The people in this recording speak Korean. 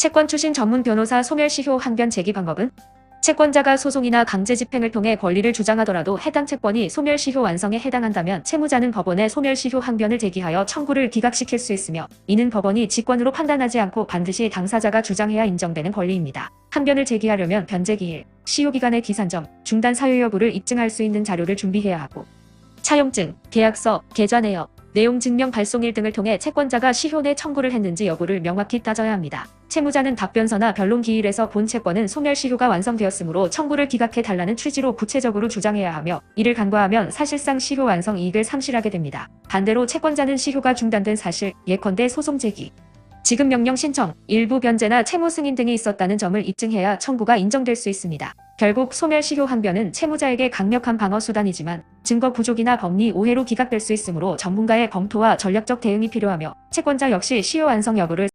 채권 추신 전문 변호사 소멸시효 항변 제기 방법은 채권자가 소송이나 강제 집행을 통해 권리를 주장하더라도 해당 채권이 소멸시효 완성에 해당한다면 채무자는 법원에 소멸시효 항변을 제기하여 청구를 기각시킬 수 있으며 이는 법원이 직권으로 판단하지 않고 반드시 당사자가 주장해야 인정되는 권리입니다. 항변을 제기하려면 변제기일, 시효기간의 기산점, 중단 사유 여부를 입증할 수 있는 자료를 준비해야 하고 차용증, 계약서, 계좌 내역, 내용 증명 발송일 등을 통해 채권자가 시효 내 청구를 했는지 여부를 명확히 따져야 합니다. 채무자는 답변서나 변론 기일에서 본 채권은 소멸 시효가 완성되었으므로 청구를 기각해 달라는 취지로 구체적으로 주장해야 하며 이를 간과하면 사실상 시효 완성 이익을 상실하게 됩니다. 반대로 채권자는 시효가 중단된 사실, 예컨대 소송 제기, 지급 명령 신청, 일부 변제나 채무 승인 등이 있었다는 점을 입증해야 청구가 인정될 수 있습니다. 결국 소멸시효 항변은 채무자에게 강력한 방어 수단이지만 증거 부족이나 법리 오해로 기각될 수 있으므로 전문가의 검토와 전략적 대응이 필요하며 채권자 역시 시효 완성 여부를